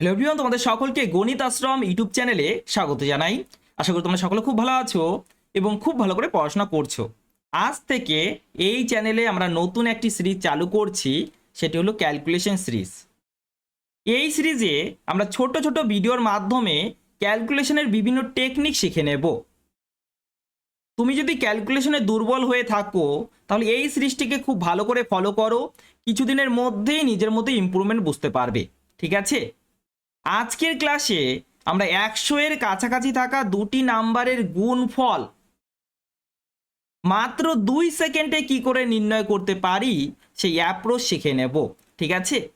Hello everyone, তোমাদের সকলকে গণিত আশ্রম ইউটিউব চ্যানেলে স্বাগত জানাই। আশা করি তোমরা সকলে খুব ভালো আছো এবং খুব ভালো করে পড়াশোনা করছ। আজ থেকে এই চ্যানেলে আমরা নতুন একটি সিরিজ চালু করছি, সেটি হলো ক্যালকুলেশন সিরিজ। এই সিরিজে আমরা ছোট ছোট ভিডিওর মাধ্যমে ক্যালকুলেশনের বিভিন্ন টেকনিক শিখে নেব। তুমি যদি ক্যালকুলেশনে দুর্বল হয়ে থাকো, তাহলে এই সিরিজটিকে খুব ভালো করে ফলো করো, কিছুদিনের মধ্যেই নিজের মধ্যে ইম্প্রুভমেন্ট বুঝতে পারবে। ঠিক আছে? আজকের ক্লাসে আমরা একশো এর কাছাকাছি থাকা দুটি নাম্বারের গুণফল মাত্র দুই সেকেন্ডে কি করে নির্ণয় করতে পারি, সেই অ্যাপ্রোচ শিখে নেব, ঠিক আছে?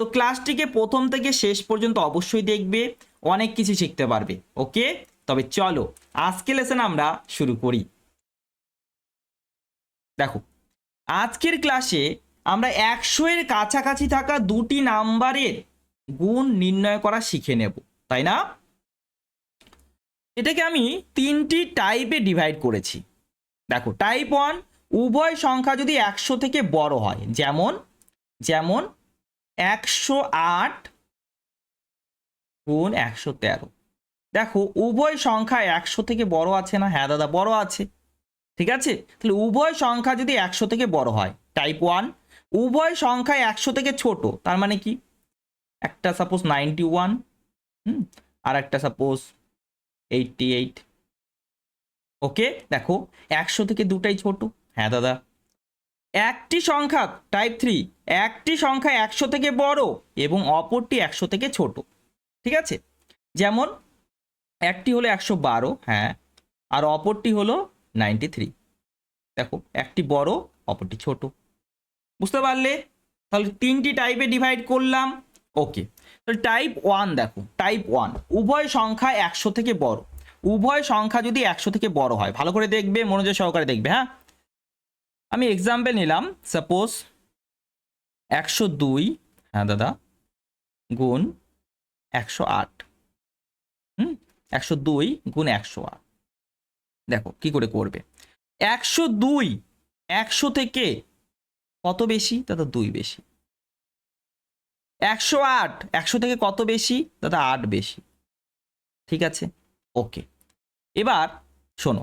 তো ক্লাসটিকে প্রথম থেকে শেষ পর্যন্ত অবশ্যই দেখবে, অনেক কিছু শিখতে পারবে, ওকে? তবে চলো আজকে লেসন আমরা শুরু করি। দেখো, আজকের ক্লাসে আমরা একশো এর কাছাকাছি থাকা দুটি নাম্বারের গুণ নির্ণয় করা শিখে নেব, তাই না? এটাকে আমি তিনটি টাইপে ডিভাইড করেছি। দেখো টাইপ ওয়ান উভয় সংখ্যা যদি একশো থেকে বড় হয়, যেমন যেমন একশো আট গুণ একশো তেরো। দেখো, উভয় সংখ্যা একশো থেকে বড় আছে না? হ্যাঁ দাদা, বড় আছে। ঠিক আছে? তাহলে উভয় সংখ্যা যদি একশো থেকে বড় হয় টাইপ ওয়ান উভয় সংখ্যা একশো থেকে ছোট, তার মানে কি? একটা সাপোজ নাইনটি ওয়ান হুম, আর একটা সাপোজ এইটটি এইট ওকে দেখো, একশো থেকে দুটাই ছোট। হ্যাঁ দাদা। একটি সংখ্যা টাইপ থ্রি একটি সংখ্যা একশো থেকে বড় এবং অপরটি একশো থেকে ছোট। ঠিক আছে? যেমন, একটি হলো একশো বারো হ্যাঁ আর অপরটি হলো নাইনটি থ্রি দেখো, একটি বড়, অপরটি ছোট। বুঝতে পারলে? তাহলে তিনটি টাইপে ডিভাইড করলাম। ওকে তাহলে টাইপ ওয়ান দেখো টাইপ ওয়ান উভয় সংখ্যা একশো থেকে বড়। উভয় সংখ্যা যদি একশো থেকে বড় হয়, ভালো করে দেখবে, মনোযোগ সহকারে দেখবে হ্যাঁ? আমি এক্সাম্পল নিলাম সাপোজ একশো দুই হ্যাঁ দাদা, গুণ একশো আট। হুম? একশো দুই গুণ একশো আট। দেখো, কি করে করবে? একশো দুই, একশো থেকে কত বেশি? দাদা, দুই বেশি। একশো আট, একশো থেকে কত বেশি? দাদা, আট বেশি। ঠিক আছে? ওকে। এবার শোনো,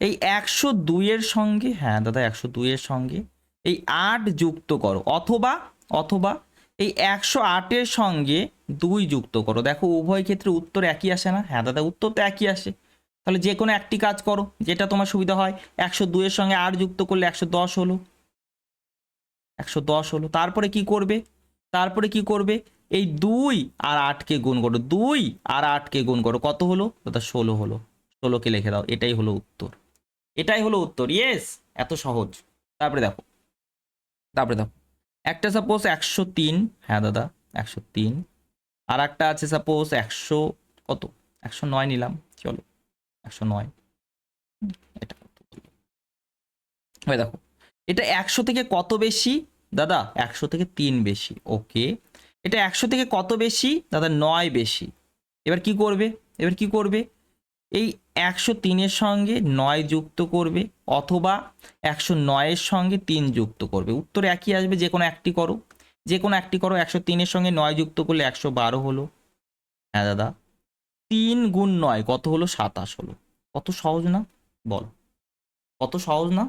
এই একশো দুইয়ের সঙ্গে হ্যাঁ দাদা, একশো দুইয়ের সঙ্গে এই আট যুক্ত করো, অথবা অথবা এই একশো আটের সঙ্গে দুই যুক্ত করো। দেখো, উভয় ক্ষেত্রে উত্তর একই আসে না। হ্যাঁ দাদা, উত্তর তো একই আসে। তাহলে যে কোনো একটি কাজ করো, যেটা তোমার সুবিধা হয়। একশো দুইয়ের সঙ্গে আট যুক্ত করলে একশো দশ হলো। একশো দশ হলো। তারপরে কি করবে? তারপরে কি করবে? এই দুই আর আটকে গুণ করো। দুই আর আটকে গুণ করো। কত হলো? দাদা, ষোলো হলো। ষোলোকে লিখে দাও। এটাই হলো উত্তর। এটাই হলো উত্তর। ইয়েস এত সহজ। তারপরে দেখো। তারপরে দেখো। একটা সাপোজ একশো তিন। হ্যাঁ দাদা, একশো তিন। আর একটা আছে সাপোজ একশো কত? একশো নয় নিলাম। চলো, একশো নয়। এটা দেখো। এটা একশো থেকে কত বেশি? দাদা, একশো থেকে তিন বেশি, ওকে। এটা একশো থেকে কত বেশি? দাদা, নয় বেশি। এবার কি করবে? এবার কি করবে? এই একশো তিনের সঙ্গে নয় যুক্ত করবে, অথবা একশো নয়ের সঙ্গে তিন যুক্ত করবে। উত্তর একই আসবে, যে কোনো একটি করো। যে কোনো একটি করো, একশো তিনের সঙ্গে নয় যুক্ত করলে একশো বারো হলো। হ্যাঁ দাদা। তিন গুণ নয়, কত হলো? সাতাশ হলো। কত সহজ না? বল। কত সহজ না?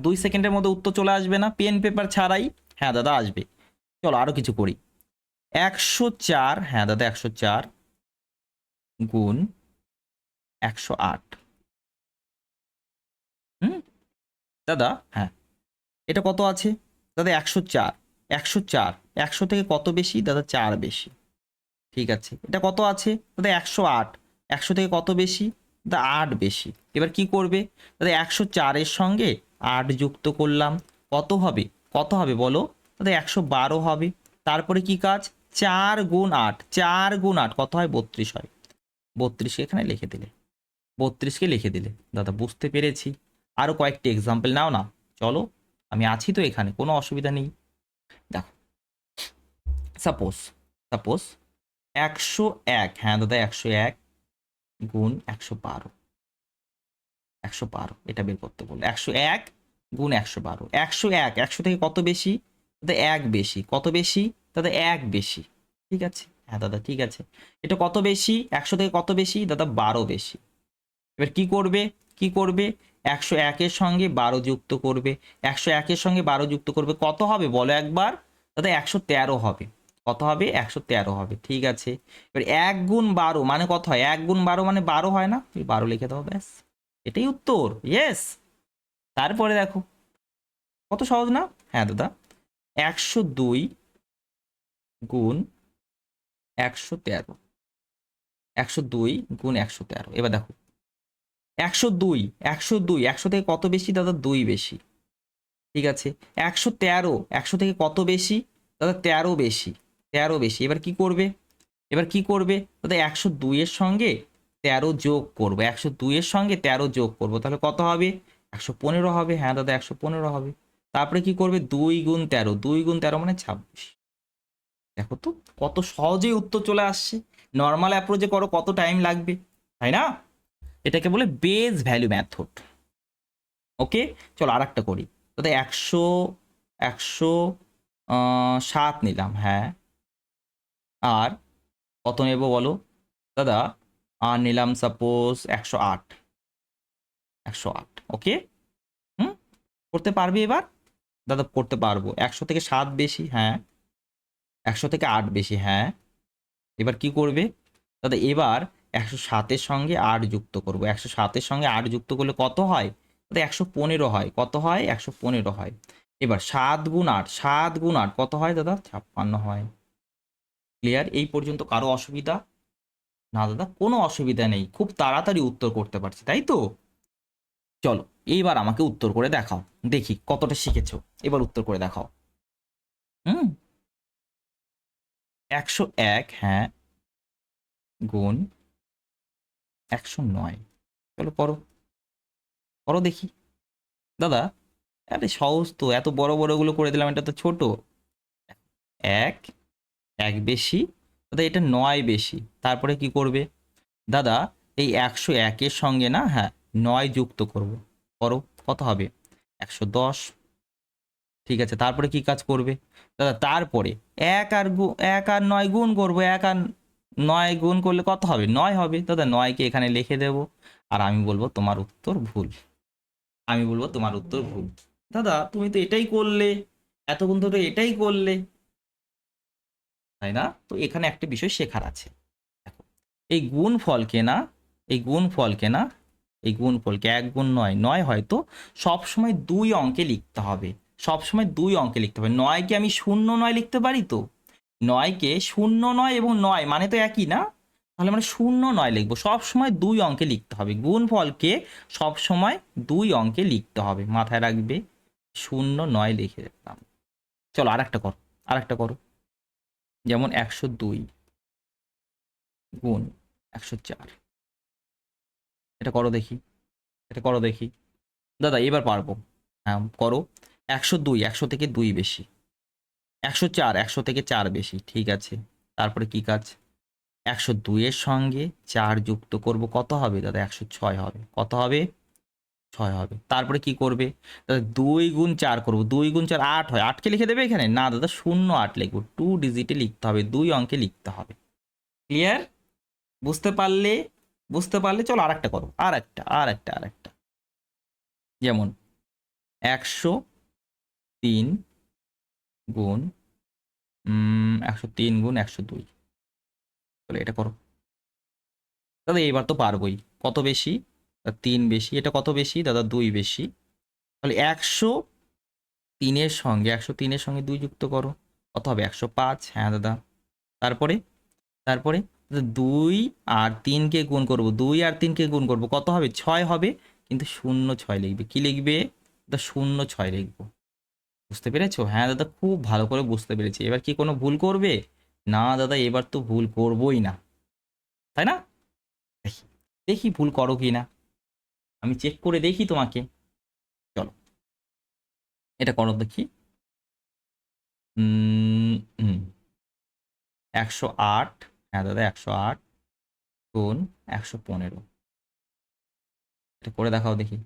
দুই সেকেন্ডের মধ্যে উত্তর চলে আসবে না পেন পেপার ছাড়াই। হ্যাঁ দাদা, আসবে। চলো আরও কিছু করি একশো চার হ্যাঁ দাদা, একশো চার গুণ একশো আট। হুম? দাদা হ্যাঁ। এটা কত আছে? দাদা, একশো চার একশো চার। একশো থেকে কত বেশি? দাদা, চার বেশি। ঠিক আছে। এটা কত আছে? দাদা, একশো আট। একশো থেকে কত বেশি? দাদা, আট বেশি। এবার কি করবে? দাদা, একশো চারের সঙ্গে আট যুক্ত করলাম। কত হবে? কত হবে বলো? দাদা একশো বারো হবে। তারপরে কি কাজ? চার গুণ আট। চার গুণ আট। কত হয়? বত্রিশ হয়। বত্রিশকে এখানে লিখে দিলে। বত্রিশকে লিখে দিলে? দাদা, বুঝতে পেরেছি। আরও কয়েকটি এক্সাম্পল নাও না। চলো, আমি আছি তো এখানে, কোনো অসুবিধা নেই। দেখো। সাপোজ সাপোজ একশো এক। হ্যাঁ দাদা, একশো এক গুণ একশো বারো। একশো বারো, এটা বের করতে বলল একশো এক গুণ একশো বারো। একশো এক, একশো থেকে কত বেশি? দাদা এক বেশি। কত বেশি? দাদা এক বেশি। ঠিক আছে? হ্যাঁ দাদা, ঠিক আছে। এটা কত বেশি? একশো থেকে কত বেশি? দাদা, বারো বেশি। এবার কি করবে? কি করবে? একশো একের সঙ্গে বারো যুক্ত করবে। একশো একের সঙ্গে বারো যুক্ত করবে। কত হবে? বলো একবার। দাদা একশো তেরো হবে। কত হবে? একশো তেরো হবে। ঠিক আছে? এবার এক গুণ বারো মানে কত হয়? এক গুণ বারো মানে বারো হয় না? তুমি বারো লিখে দাও, ব্যাস। এটাই উত্তর ইয়েস তারপরে দেখো, কত সহজ না? হ্যাঁ দাদা, একশো দুই গুণ একশো তেরো, একশো দুই গুণ একশো তেরো। এবার দেখো, একশো দুই একশো দুই, একশো থেকে কত বেশি? দাদা, দুই বেশি। ঠিক আছে, একশো তেরো, একশো থেকে কত বেশি? দাদা, তেরো বেশি তেরো বেশি। এবার কি করবে? এবার কি করবে? দাদা, একশো দুইয়ের সঙ্গে তেরো যোগ করব, একশো দুইয়ের সঙ্গে তেরো যোগ করব, তাহলে কত হবে? একশো পনেরো হবে হ্যাঁ দাদা, একশো পনেরো হবে। তারপরে কি করবে? দুই গুণ তেরো, দুই গুণ তেরো মানে ছাব্বিশ। দেখো তো কত সহজেই উত্তর চলে আসছে। নর্মাল অ্যাপ্রোচে করো, কত টাইম লাগবে, তাই না? এটাকে বলে বেজ ভ্যালু ম্যাথড ওকে চলো আর একটা করি। দাদা একশো একশো সাত নিলাম হ্যাঁ। আর কত নেব বলো? দাদা আর নিলাম সাপোজ একশো আট। একশো আট ওকে হুম? করতে পারবি এবার? দাদা, করতে পারব। একশো থেকে সাত বেশি হ্যাঁ। একশো থেকে আট বেশি হ্যাঁ। এবার কি করবে? দাদা, এবার একশো সাতের সঙ্গে আট যুক্ত করব। একশো সাতের সঙ্গে আট যুক্ত করলে কত হয়? দাদা, একশো পনেরো হয়। কত হয়? একশো পনেরো হয়। এবার সাত গুণ আট, সাত গুণ আট কত হয় দাদা? ছাপ্পান্ন হয়। ক্লিয়ার এই পর্যন্ত কারও অসুবিধা? না দাদা, কোনো অসুবিধা নেই। খুব তাড়াতাড়ি উত্তর করতে পারছি, তাই তো? চলো, এইবার আমাকে উত্তর করে দেখাও। দেখি, কতটা শিখেছো। এবার উত্তর করে দেখাও। হুম? একশো এক হ্যাঁ। গুণ একশো নয়। চলো, পড়ো। পড়ো দেখি। দাদা, আরে সহজ তো, এত বড় বড়গুলো করে দিলাম, এটা তো ছোট। এক এক বেশি দাদা এটা নয় বেশি। তারপরে কি করবে? দাদা, এই একশো একের সঙ্গে না হ্যাঁ নয় যুক্ত করব। করো, কত হবে? একশো দশ। ঠিক আছে, তারপরে কি কাজ করবে? দাদা, তারপরে এক আর গু, এক আর নয় গুণ করব, এক আর নয় গুণ করলে কত হবে? নয় হবে। দাদা, নয়কে এখানে লিখে দেব। আর আমি বলব, তোমার উত্তর ভুল। আমি বলব, তোমার উত্তর ভুল। দাদা, তুমি তো এটাই করলে। এতক্ষণ ধরে এটাই করলে। তাই না? তো এখানে একটা বিষয় শেখার আছে। দেখো, এই গুণ ফলকে না? এই গুণ ফলকে না? এই গুণ ফলকে এক গুণ নয়। নয় হয়তো সবসময় দুই অঙ্কে লিখতে হবে। সবসময় দুই অঙ্কে লিখতে হবে। নয়কে আমি শূন্য নয় লিখতে পারি তো? নয়কে শূন্য নয় এবং নয় মানে তো একই না? তাহলে আমরা শূন্য নয় লিখব। সবসময় দুই অঙ্কে লিখতে হবে। গুণ ফলকে সবসময় দুই অঙ্কে লিখতে হবে। মাথায় রাখবে, শূন্য নয় লিখে দিলাম। চলো আর একটা করো আর একটা করো। যেমন একশো দুই গুণ একশো চার। এটা করো দেখি, এটা করো দেখি। দাদা, এবার পারব। হ্যাঁ করো। একশো দুই, একশো থেকে দুই বেশি। একশো চার, একশো থেকে চার বেশি, ঠিক আছে। তারপরে কি কাজ? একশো দুইয়ের সঙ্গে চার যুক্ত করব, কত হবে দাদা? একশো ছয় হবে। কত হবে? ছয় হবে। তারপরে কি করবে? দুই গুণ চার করব। দুই গুণ চার আট হয়। আটকে লিখে দেবে এখানে? না দাদা, শূন্য আট লিখব। টু ডিজিটে লিখতে হবে। দুই অঙ্কে লিখতে হবে। ক্লিয়ার? বুঝতে পারলে বুঝতে পারলে চলো আর একটা করো আর একটা আর একটা আর একটা যেমন একশো তিন গুণ একশো তিন গুণ একশো দুই। চলো এটা করো। দাদা এবার তো পারবোই। কত বেশি? তিন বেশি, এটা কত বেশি? দাদা, দুই বেশি। তাহলে একশো তিনের সঙ্গে, একশো তিনের সঙ্গে দুই যুক্ত করো। কত হবে? একশো পাঁচ। হ্যাঁ দাদা। তারপরে? তারপরে? দুই আর তিনকে গুণ করব। দুই আর তিনকে গুণ করব। কত হবে? ছয় হবে। কিন্তু শূন্য ছয় লিখবে। কি লিখবে? দাদা, শূন্য ছয় লিখব। বুঝতে পেরেছ? হ্যাঁ দাদা, খুব ভালো করে বুঝতে পেরেছি। এবার কি কোনো ভুল করবে? না, দাদা, এবার তো ভুল করবই না। তাই না? দেখি ভুল করো কি না। আমি চেক করে দেখি তোমাকে। চলো। এটা করো দেখি। একশো আট। হ্যাঁ দাদা, একশো আট গুণ একশো পনেরো। এটা করে দেখাও দেখি।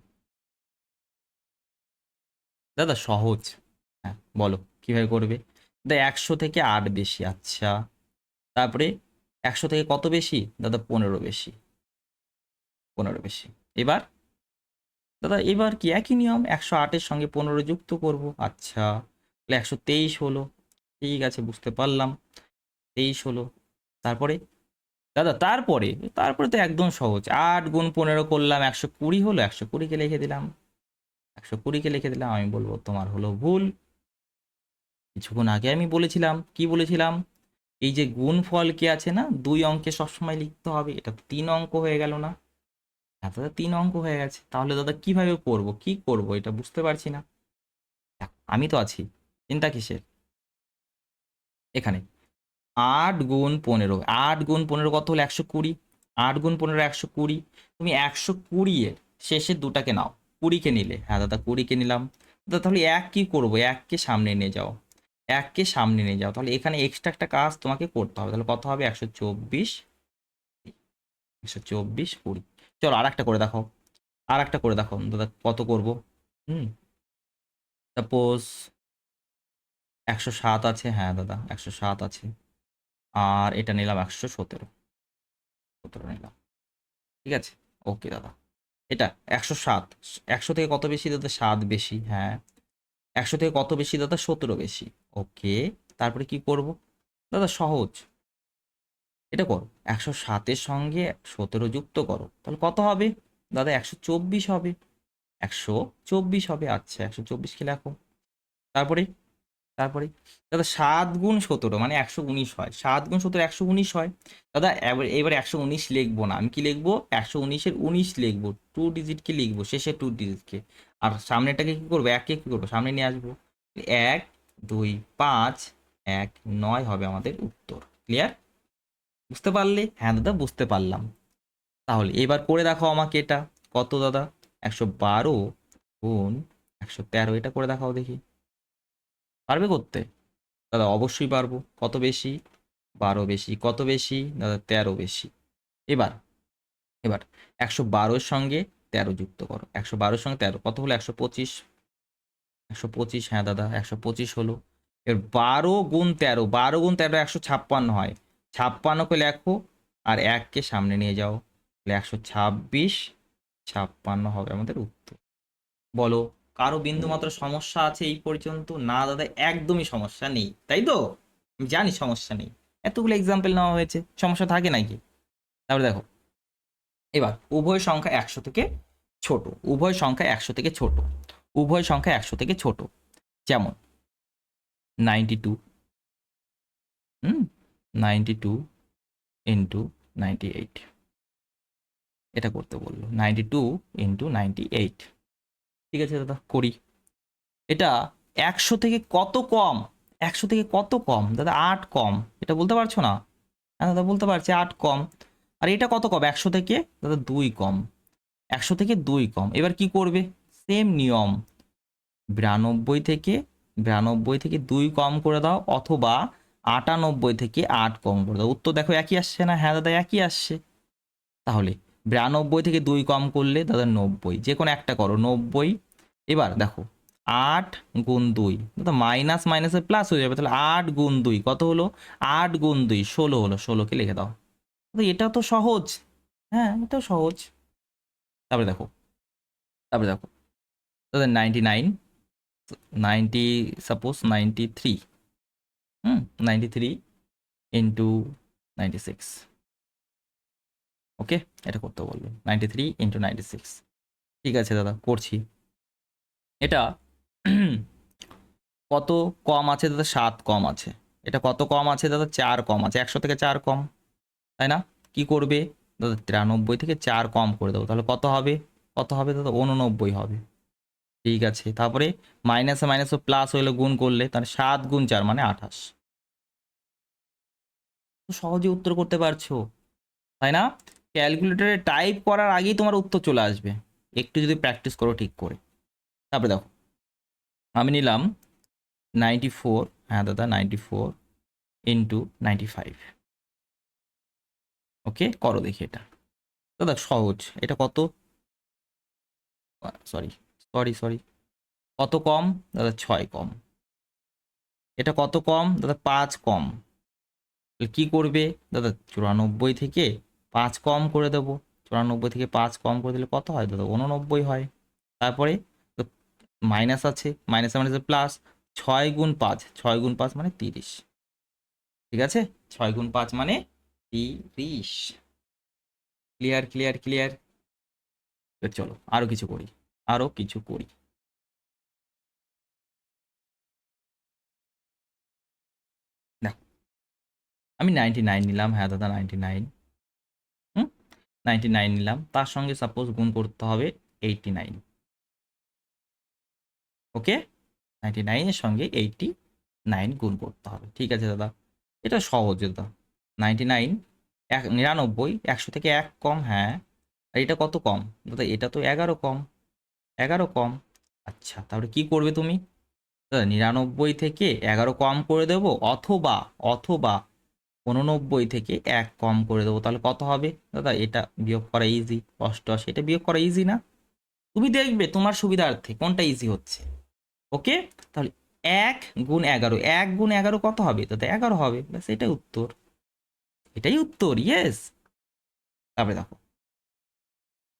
দাদা, সহজ। হ্যাঁ বলো, কীভাবে করবে? দাদা, একশো থেকে আট বেশি আচ্ছা। তারপরে একশো থেকে কত বেশি? দাদা, পনেরো বেশি। পনেরো বেশি। এবার দাদা, এবার কি একই নিয়ম? একশো আটের সঙ্গে পনেরো যুক্ত করব। আচ্ছা তাহলে একশো তেইশ হলো। ঠিক আছে, বুঝতে পারলাম। তেইশ হলো। তারপরে? দাদা, তারপরে? তারপরে তো একদম সহজ। আট গুণ পনেরো করলাম, একশো কুড়ি হলো। একশো কুড়িকে লিখে দিলাম। একশো কুড়িকে লিখে দিলাম, আমি বলব তোমার হলো ভুল। কিছুক্ষণ আগে আমি বলেছিলাম, কি বলেছিলাম? এই যে গুণ ফল কি আছে না, দুই অঙ্কে সবসময় লিখতে হবে। এটা তিন অঙ্ক হয়ে গেল না। দাদা তিন অঙ্ক হয়ে গেছে। তাহলে দাদা কীভাবে করব? কি করব? এটা বুঝতে পারছি না। আমি তো আছি। চিন্তা কিসের? এখানে। আট গুণ পনেরো। আট গুণ পনেরো কত হলো? একশো কুড়ি। আট গুণ পনেরো, একশো কুড়ি। তুমি একশো কুড়ি এর শেষের দুটাকে নাও। কুড়িকে নিলে। হ্যাঁ দাদা, কুড়িকে নিলাম। দাদা, তাহলে এক কি করব? এককে সামনে নিয়ে যাও। এককে সামনে নিয়ে যাও। তাহলে এখানে এক্সট্রা একটা কাজ তোমাকে করতে হবে। তাহলে কত হবে? একশো চব্বিশ। একশো চব্বিশ কুড়ি। চলো আর একটা করে দেখো। আর একটা করে দেখো। দাদা, কত করব? হুম। সাপোজ একশো সাত আছে। হ্যাঁ দাদা, একশো সাত আছে। আর এটা নিলাম একশো সতেরো। সতেরো নিলাম। ঠিক আছে? ওকে দাদা। এটা একশো সাত। একশো থেকে কত বেশি দাদা? সাত বেশি। হ্যাঁ। একশো থেকে কত বেশি দাদা? সতেরো বেশি। ওকে তারপরে কি করব? দাদা, সহজ। এটা করো। একশো সাতের সঙ্গে সতেরো যুক্ত করো। তাহলে কত হবে? দাদা, একশো চব্বিশ হবে। একশো চব্বিশ হবে আচ্ছা একশো চব্বিশকে লেখো। তারপরে তারপরে, দাদা, সাত গুণ সতেরো মানে একশো উনিশ হয়। সাত গুণ সতেরো, একশো উনিশ হয়। দাদা, এবার এবার একশো উনিশ লিখব না। আমি কি লিখব? একশো উনিশের উনিশ লিখব। টু ডিজিটকে লিখব শেষে টু ডিজিটকে আর সামনেটাকে কি করব? এককে কি করব? সামনে নিয়ে আসব। এক, দুই, পাঁচ, এক, নয় হবে আমাদের উত্তর। ক্লিয়ার বুঝতে পারলে? হ্যাঁ দাদা, বুঝতে পারলাম। তাহলে এবার করে দেখো আমাকে এটা। কত দাদা? একশো বারো গুণ একশো তেরো, এটা করে দেখাও দেখি। পারবে করতে? দাদা, অবশ্যই পারব। কত বেশি? বারো বেশি। কত বেশি? দাদা, তেরো বেশি। এবার এবার একশো বারোর সঙ্গে তেরো যুক্ত করো। একশো বারোর সঙ্গে তেরো। কত হলো? একশো পঁচিশ। একশো পঁচিশ হ্যাঁ দাদা, একশো পঁচিশ হলো। এবার বারো গুণ তেরো। বারো গুণ তেরো, একশো ছাপ্পান্ন হয়। ছাপ্পান্নকে লেখো আর এককে সামনে নিয়ে যাও। তাহলে একশো ছাব্বিশ ছাপ্পান্ন হবে আমাদের উত্তর। বলো, কারও বিন্দুমাত্র সমস্যা আছে এই পর্যন্ত? না দাদা, একদমই সমস্যা নেই। তাই তো? আমি জানি সমস্যা নেই। এতগুলো এক্সাম্পল নেওয়া হয়েছে। সমস্যা থাকে নাকি? তারপরে দেখো, এবার উভয় সংখ্যা একশো থেকে ছোট। উভয় সংখ্যা একশো থেকে ছোট। উভয় সংখ্যা একশো থেকে ছোট। যেমন নাইনটি টু হুম? Ninety two into ninety eight. এটা করতে বলল। Ninety two into ninety eight. ঠিক আছে দাদা, করি। এটা একশো থেকে কত কম? একশো থেকে কত কম? দাদা, আট কম। এটা বলতে পারছ না? হ্যাঁ দাদা, বলতে পারছি, আট কম। আর এটা কত কম? একশো থেকে? দাদা, দুই কম। একশো থেকে দুই কম। এবার কি করবে? সেম নিয়ম। বিরানব্বই থেকে বিরানব্বই থেকে দুই কম করে দাও, অথবা আটানব্বই থেকে আট কম করে দাও উত্তর দেখো একই আসছে না? হ্যাঁ দাদা, একই আসছে। তাহলে বিরানব্বই থেকে দুই কম করলে দাদা নব্বই। যে কোনো একটা করো, নব্বই। এবার দেখো, আট গুণ দুই। দাদা মাইনাস মাইনাসে প্লাস হয়ে যাবে, তাহলে আট গুণ দুই কত হলো? আট গুণ দুই, ষোলো হলো। ষোলোকে লিখে দাও। এটাও তো সহজ। হ্যাঁ এটাও সহজ। তারপরে দেখো তারপরে দেখো। দাদা ninety nine ninety suppose ninety three হুম ninety three into ninety six okay এটা করতে বলল ninety three into ninety six ঠিক আছে দাদা, করছি। এটা কত কম আছে দাদা? সাত কম আছে। এটা কত কম আছে দাদা? চার কম আছে। একশো থেকে চার কম। তাই না? কি করবে? দাদা, তিরানব্বই থেকে চার কম করে দেবো। তাহলে কত হবে? কত হবে দাদা? উননব্বই হবে। ঠিক আছে। তারপরে মাইনাসে মাইনাসে প্লাস হইলে গুণ করলে তাহলে সাত গুণ চার মানে আঠাশ। সহজে উত্তর করতে পারছ, তাই না? ক্যালকুলেটরে টাইপ করার আগেই তোমার উত্তর চলে আসবে। একটু যদি প্র্যাকটিস করো ঠিক করে। তারপরে দেখো, আমি নিলাম নাইনটি ফোর হ্যাঁ দাদা ninety four into ninety five okay করো দেখি এটা। দাদা সহজ। এটা কত? সরি সরি সরি কত কম? দাদা, ছয় কম। এটা কত কম? দাদা, পাঁচ কম। কি করবে? দাদা, চুরানব্বই থেকে পাঁচ কম করে দেব। চুরানব্বই থেকে পাঁচ কম করে দিলে কত হয়? দাদা উননব্বই হয়। তারপরে মাইনাস আছে। মাইনাস মাইনাসে প্লাস ছয় গুণ পাঁচ। ছয় গুণ পাঁচ মানে তিরিশ। ঠিক আছে? ছয় গুণ পাঁচ মানে তিরিশ। ক্লিয়ার ক্লিয়ার ক্লিয়ার চলো আরও কিছু করি। আরও কিছু করি। আমি নাইনটি নাইন নিলাম হ্যাঁ দাদা নাইনটি নাইন হুম? নাইনটি নাইন নিলাম, তার সঙ্গে সাপোজ গুণ করতে হবে এইটটি নাইন ওকে? নাইনটি নাইনের সঙ্গে এইটটি নাইন গুণ করতে হবে, ঠিক আছে দাদা? এটা সহজ দাদা। নাইনটি নাইন এক, নিরানব্বই, একশো থেকে এক কম হ্যাঁ। আর এটা কত কম? দাদা, এটা তো এগারো কম। এগারো কম। আচ্ছা তাহলে কি করবে তুমি? নিরানব্বই থেকে এগারো কম করে দেবো অথবা অথবা উননব্বই থেকে এক কম করে দেবো। তাহলে কত হবে? দাদা, এটা বিয়োগ করা ইজি অষ্টআশি, এটা বিয়োগ করা ইজি না? তুমি দেখবে তোমার সুবিধার্থে কোনটা ইজি হচ্ছে। ওকে তাহলে এক গুণ এগারো, এক গুণ এগারো কত হবে? দাদা, এগারো হবে। ব্যাস, এটাই উত্তর। এটাই উত্তর ইয়েস তারপরে দেখো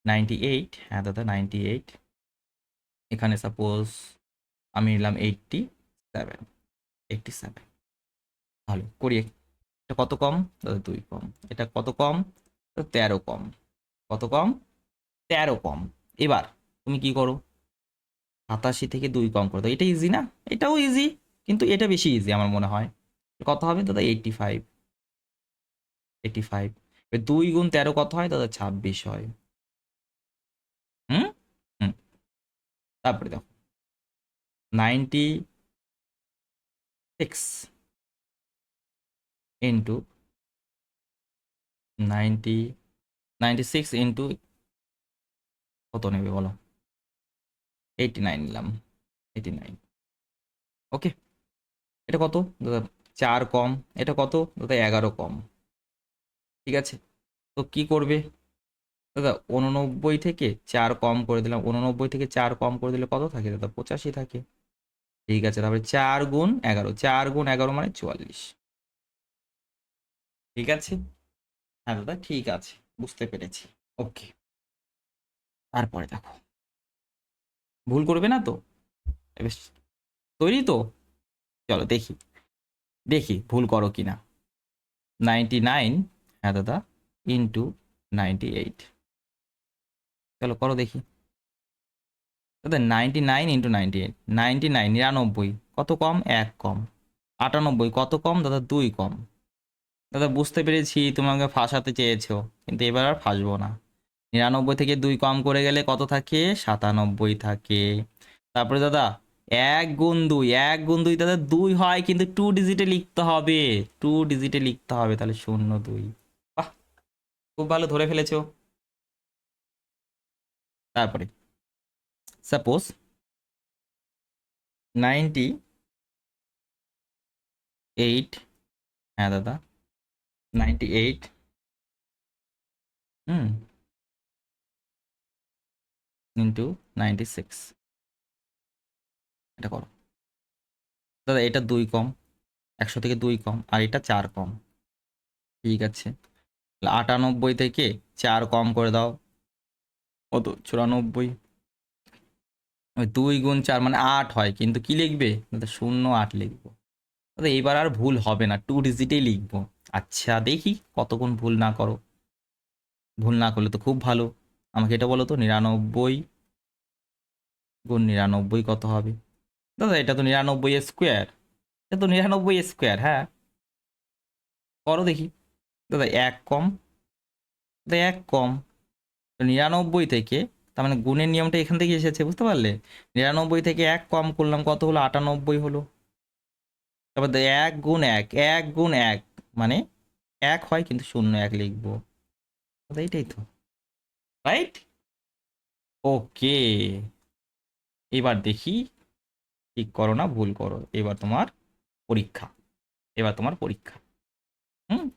নাইনটি এইট হ্যাঁ দাদা নাইনটি এইট এখানে সাপোজ আমি নিলাম এইটটি সেভেন এইটটি সেভেন ভালো করি এটা কত কম? দাদা দুই কম। এটা কত কম? তেরো কম। কত কম? তেরো কম। এবার তুমি কি করো? সাতাশি থেকে দুই কম করে। দাও এটা ইজি না? এটাও ইজি কিন্তু এটা বেশি ইজি আমার মনে হয়। কত হবে? দাদা এইটটি ফাইভ এইটটি ফাইভ দুই গুণ তেরো কত হয়? দাদা ছাব্বিশ হয় হুম হুম তারপরে দেখো ninety six into ninety ninety six into কত নেবে বলো? এইটি নাইন নিলাম এইটি নাইন ওকে এটা কত? দাদা, চার কম, এটা কত? দাদা, এগারো কম, ঠিক আছে? তো কি করবে? দাদা উননব্বই থেকে চার কম করে দিলাম। উননব্বই থেকে চার কম করে দিলে কত থাকে? দাদা পঁচাশি থাকে। ঠিক আছে, তারপরে চার গুণ এগারো। চার গুণ এগারো মানে চুয়াল্লিশ। ঠিক আছে? হ্যাঁ দাদা, ঠিক আছে। বুঝতে পেরেছি। ওকে তারপরে দেখো। ভুল করবে না তো? এবার তৈরি তো? চলো দেখি। দেখি ভুল করো কি না নাইনটি নাইন হ্যাঁ দাদা, ইন্টু নাইনটি এইট। চলো করো দেখি। দাদা ninety nine into ninety eight ninety nine নিরানব্বই, কত কম? এক কম। আটানব্বই, কত কম? দাদা দুই কম। দাদা বুঝতে পেরেছি তোমাকে ফাঁসাতে চেয়েছো, কিন্তু এবার আর ফাঁসবো না। নিরানব্বই থেকে দুই কম করে গেলে কত থাকে? সাতানব্বই থাকে। তারপরে দাদা, এক গুণ দুই, এক গুণ দুই দাদা দুই হয়, কিন্তু টু ডিজিটে লিখতে হবে। টু ডিজিটে লিখতে হবে, তাহলে শূন্য দুই। বাহ, খুব ভালো ধরে ফেলেছো। তারপরে সাপোজ নাইনটি এইট হ্যাঁ দাদা নাইনটি এইট হুম ইন্টু নাইনটি সিক্স এটা করো। দাদা, এটা দুই কম, একশো থেকে দুই কম, আর এটা চার কম, ঠিক আছে? আটানব্বই থেকে চার কম করে দাও কত? চুরানব্বই? ওই দুই গুণ চার মানে আট হয়, কিন্তু কি লিখবে? শূন্য আট লিখব। দাদা এবার আর ভুল হবে না টু ডিজিটেই লিখব। আচ্ছা দেখি কতক্ষণ ভুল না করো। ভুল না করলে তো খুব ভালো। আমাকে এটা বলো তো, নিরানব্বই গুণ নিরানব্বই কত হবে? দাদা, এটা তো নিরানব্বই স্কোয়ার এটা তো নিরানব্বই স্কোয়ার হ্যাঁ। করো দেখি। দাদা, এক কম। দাদা, এক কম। নিরানব্বই থেকে, তার মানে গুণের নিয়মটা এখান থেকে এসেছে, বুঝতে পারলে? নিরানব্বই থেকে এক কম করলাম, কত হলো? আটানব্বই হলো। তারপর এক গুণ এক এক গুণ এক মানে এক হয় কিন্তু শূন্য এক লিখব। এইটাই তো। রাইট ওকে এবার দেখি, ঠিক করো না, ভুল করো। এবার তোমার পরীক্ষা। এবার তোমার পরীক্ষা। হুম?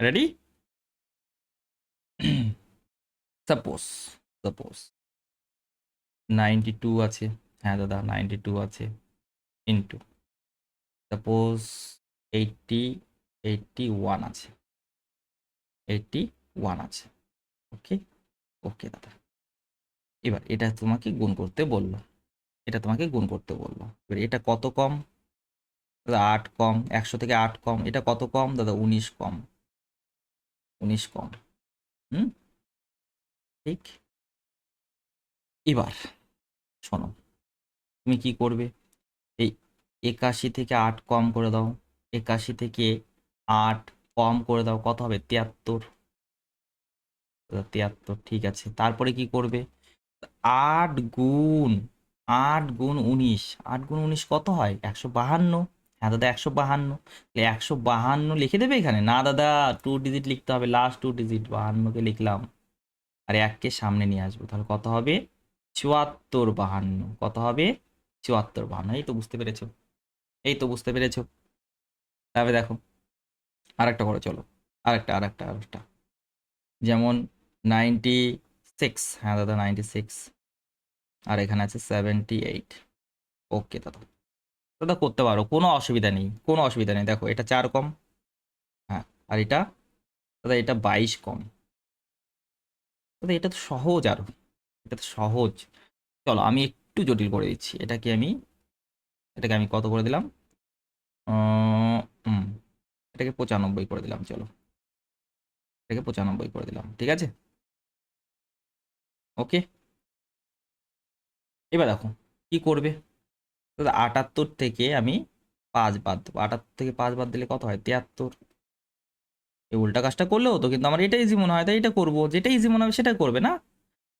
Ready suppose suppose ninety two আছে। হ্যাঁ দাদা নাইনটি টু আছে। Into suppose eighty eighty one আছে। এইটটি ওয়ান আছে। ওকে ওকে দাদা। এবার এটা তোমাকে গুণ করতে বলল। এটা তোমাকে গুণ করতে বলল। এবার এটা কত কম? দাদা, আট কম। একশো থেকে আট কম। এটা কত কম? দাদা, উনিশ কম। উনিশ কম। হুম? ঠিক? এবার শোনো, তুমি কি করবে? এই একাশি থেকে আট কম করে দাও, একাশি থেকে আট কম করে দাও, কত হবে? তিয়াত্তর। তিয়াত্তর, ঠিক আছে। তারপরে কি করবে? আট গুণ আট গুণ উনিশ। আট গুণ উনিশ কত হয়? একশো বাহান্ন। হ্যাঁ দাদা, একশো বাহান্ন। একশো বাহান্ন লিখে দেবে এখানে? না দাদা টু ডিজিট লিখতে হবে। লাস্ট টু ডিজিট বাহান্নকে লিখলাম। আর এককে সামনে নিয়ে আসব। তাহলে কত হবে? চুয়াত্তর বাহান্ন। কত হবে? চুয়াত্তর বাহান্ন। এই তো বুঝতে পেরেছ? এই তো বুঝতে পেরেছ? তারপরে দেখো, আরেকটা করে, চলো। আরেকটা আরেকটা আরেকটা। যেমন নাইনটি সিক্স হ্যাঁ দাদা নাইনটি সিক্স আর এখানে আছে সেভেন্টি এইট ওকে দাদা। দাদা, করতে পারো। কোনো অসুবিধা নেই। কোনো অসুবিধা নেই। দেখো, এটা চার কম। হ্যাঁ আর এটা? দাদা, এটা বাইশ কম। দাদা এটা তো সহজ আরও। এটা তো সহজ। চলো, আমি একটু জটিল করে দিচ্ছি। এটাকে আমি এটাকে আমি কত করে দিলাম? এটাকে পঁচানব্বই করে দিলাম, চলো। এটাকে পঁচানব্বই করে দিলাম, ঠিক আছে? ওকে। এবার দেখো, কি করবে? আটাত্তর থেকে আমি পাঁচ বাদ দেবো। আটাত্তর থেকে পাঁচ বাদ দিলে কত হয়? তিয়াত্তর। এই উল্টা কাজটা করলেও তো কিন্তু আমার এটা ইজি মনে হয়, তাই এটা করব যেটা ইজি মনে হবে সেটা করবে, না?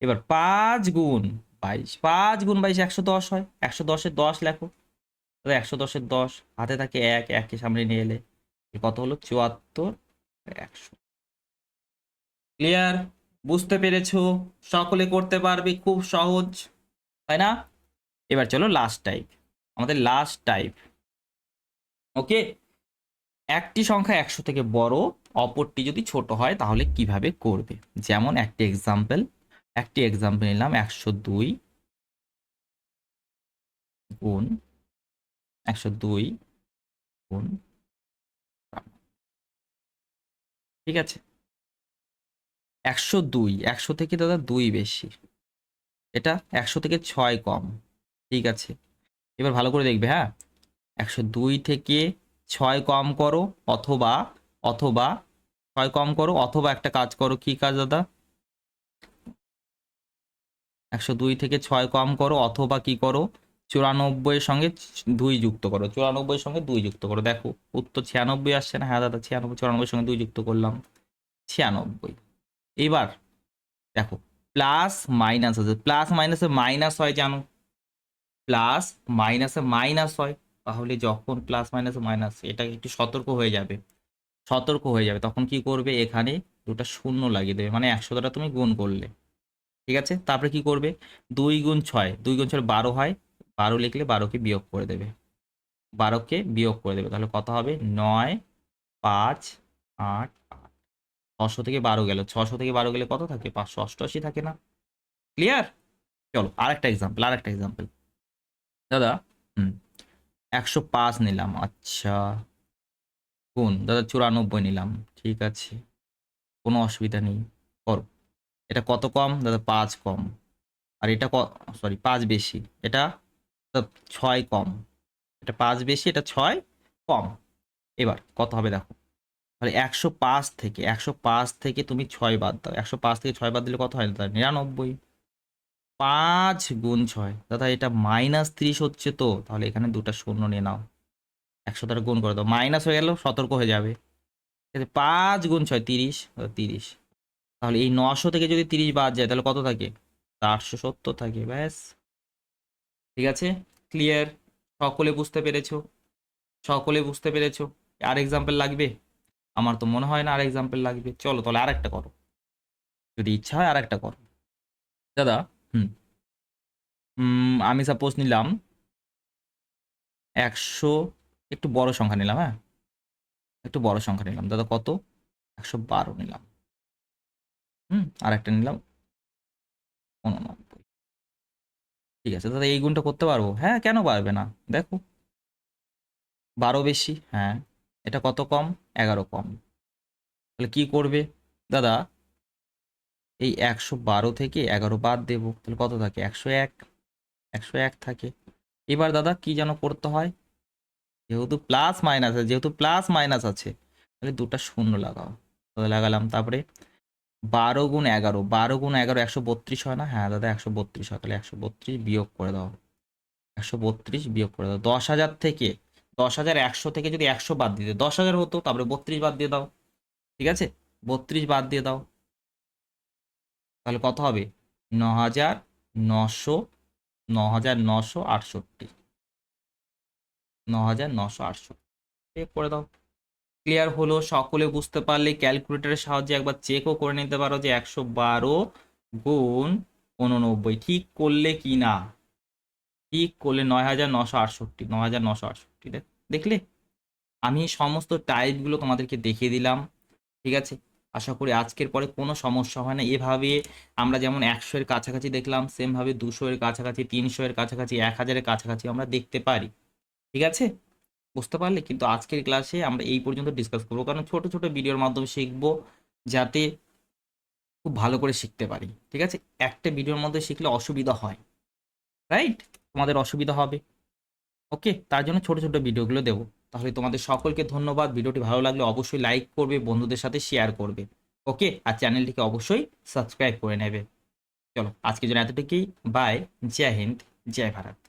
এবার পাঁচ গুণ বাইশ, পাঁচ গুণ বাইশ একশো দশ হয়, একশো দশের দশ লেখো। দাদা একশো দশের দশ, হাতে থাকে এক এককে সামনে নিয়ে এলে কত হলো? চুয়াত্তর, একশো। ক্লিয়ার বুঝতে পেরেছ? সকলে করতে পারবে, খুব সহজ, তাই না? এবার চলো লাস্ট টাইপ আমাদের লাস্ট টাইপ ওকে একটি সংখ্যা একশো থেকে বড় অপরটি যদি ছোট হয়, তাহলে কীভাবে করবে? যেমন একটি এক্সাম্পল একটি এক্সাম্পল নিলাম, একশো দুই গুণ, একশো দুই গুণ ঠিক আছে? একশো দুই, একশো থেকে দাদা দুই বেশি। এটা একশো থেকে ছয় কম। ঠিক আছে? এবার ভালো করে দেখবে হ্যাঁ? একশো দুই থেকে ছয় কম করো, অথবা অথবা ছয় কম করো, অথবা একটা কাজ করো। কি কাজ দাদা? একশো দুই থেকে ছয় কম করো, অথবা কি করো? চুরানব্বইয়ের সঙ্গে দুই যুক্ত করো। চুরানব্বইয়ের সঙ্গে দুই যুক্ত করো। দেখো, উত্তর ছিয়ানব্বই আসছে না? হ্যাঁ দাদা, ছিয়ানব্বই, চুরানব্বইয়ের সঙ্গে দুই যুক্ত করলাম। ছিয়ানব্বই। এবার, দেখো, প্লাস মাইনাস আছে। প্লাস মাইনাসে মাইনাস হয় জানো? প্লাস মাইনাসে মাইনাস হয়। তাহলে যখন প্লাস মাইনাসে মাইনাস, এটা একটু সতর্ক হয়ে যাবে। সতর্ক হয়ে যাবে। তখন কি করবে? এখানে দুটো শূন্য লাগিয়ে দেবে। মানে একশো দ্বারা তুমি গুণ করলে। ঠিক আছে? তারপরে কি করবে? দুই গুণ ছয়। দুই গুণ ছয় বারো হয়। বারো লিখলে বারোকে বিয়োগ করে দেবে। বারোকে বিয়োগ করে দেবে। তাহলে কত হবে? নয়, পাঁচ, আট আট। ছশো থেকে বারো গেল। ছশো থেকে বারো গেলে কত থাকে? পাঁচশো অষ্টআশি থাকে না? ক্লিয়ার চলো, আরেকটা এক্সাম্পল আরেকটা এক্সাম্পল দাদা, হুম, একশো পাঁচ নিলাম। আচ্ছা। গুণ, দাদা চুরানব্বই নিলাম, ঠিক আছে। কোনো অসুবিধা নেই, করো। এটা কত কম? দাদা পাঁচ কম। আর এটা সরি পাঁচ বেশি। এটা ছয় কম। এটা পাঁচ বেশি, এটা ছয় কম। এবার, কত হবে দেখো। তাহলে একশো পাঁচ থেকে, একশো পাঁচ থেকে তুমি ছয় বাদ দাও। একশো পাঁচ থেকে ছয় বাদ দিলে কত হয় দাদা? নিরানব্বই। পাঁচ গুণ ছয়। দাদা, এটা মাইনাস তিরিশ হচ্ছে তো। তাহলে এখানে দুটা শূন্য নিয়ে নাও। একশো দ্বারা গুণ করে দাও। মাইনাস হয়ে গেলেও সতর্ক হয়ে যাবে। ঠিক আছে পাঁচ গুণ ছয়, তিরিশ তিরিশ। তাহলে এই নশো থেকে যদি তিরিশ বাদ যায়, তাহলে কত থাকে? আটশো সত্তর থাকে, ব্যাস। ঠিক আছে? ক্লিয়ার সকলে বুঝতে পেরেছ? সকলে বুঝতে পেরেছ? আর এক্সাম্পল লাগবে? আমার তো মনে হয় না আর এক্সাম্পল লাগবে। চলো তাহলে আরেকটা করো। যদি ইচ্ছা হয় আর একটা করো। দাদা, হুম। আমি সাপোজ নিলাম একশো একটু বড় সংখ্যা নিলাম হ্যাঁ? একটু বড় সংখ্যা নিলাম। দাদা, কত? একশো বারো নিলাম। হুম আর একটা নিলাম। উননব্বই। ঠিক আছে, দাদা, এই গুণটা করতে পারব? হ্যাঁ কেন পারবে না? দেখো। বারো বেশি হ্যাঁ। এটা কত কম? এগারো কম। তাহলে কি করবে? দাদা, এই একশো বারো থেকে এগারো বাদ দেবো। তাহলে কত থাকে? একশো এক। একশো এক থাকে। এবার দাদা, কি যেন করতে হয়? যেহেতু প্লাস মাইনাস আছে, যেহেতু প্লাস মাইনাস আছে, তাহলে দুটো শূন্য লাগাও। তাহলে লাগালাম, তারপরে বারো গুণ এগারো, বারো গুণ এগারো একশো বত্রিশ হয় না? হ্যাঁ দাদা, একশো বত্রিশ হয়, তাহলে একশো বত্রিশ বিয়োগ করে দাও। একশো বত্রিশ বিয়োগ করে দাও। দশ হাজার থেকে, দশ হাজার একশো থেকে যদি একশো বাদ দিতে, দশ হাজার হতো, তারপরে বত্রিশ বাদ দিয়ে দাও। ঠিক আছে? বত্রিশ বাদ দিয়ে দাও। তাহলে কত হবে? ন হাজার নশো, ন হাজার নশো আটষট্টি। ন হাজার নশো আটষট্টি। চেক করে দাও। ক্লিয়ার হলো, সকলে বুঝতে পারলে ক্যালকুলেটরের সাহায্যে একবার চেকও করে নিতে পারো যে একশো বারো গুণ উননব্বই। ঠিক করলে কি না? ঠিক করলে নয় হাজার নশো আটষট্টি নয় হাজার নশো আটষট্টি। দেখ- দেখলে? আমি সমস্ত টাইপগুলো তোমাদেরকে দেখিয়ে দিলাম। ঠিক আছে? আশা করি আজকের পরে কোনো সমস্যা হয় না। এভাবে আমরা যেমন একশো এর কাছাকাছি দেখলাম সেমভাবে দুশো এর কাছাকাছি, তিনশো এর কাছাকাছি, এক হাজারের কাছাকাছি আমরা দেখতে পারি। ঠিক আছে? বুঝতে পারলে? কিন্তু আজকের ক্লাসে আমরা এই পর্যন্ত ডিসকাস করব। কারণ ছোট ছোট ভিডিওর মাধ্যমে শিখব যাতে খুব ভালো করে শিখতে পারি। ঠিক আছে? একটা ভিডিওর মধ্যে শিখলে অসুবিধা হয়। রাইট তোমাদের অসুবিধা হবে। ওকে তার জন্য ছোট ছোট ভিডিওগুলো দেবো। তাহলে তোমাদের সকলকে ধন্যবাদ। ভিডিওটি ভালো লাগলে অবশ্যই লাইক করবে, বন্ধুদের সাথে শেয়ার করবে। ওকে আর চ্যানেলটিকে অবশ্যই সাবস্ক্রাইব করে নেবে। চলো, আজকের জন্য এতটুকুই। বাই জয় হিন্দ। জয় ভারত।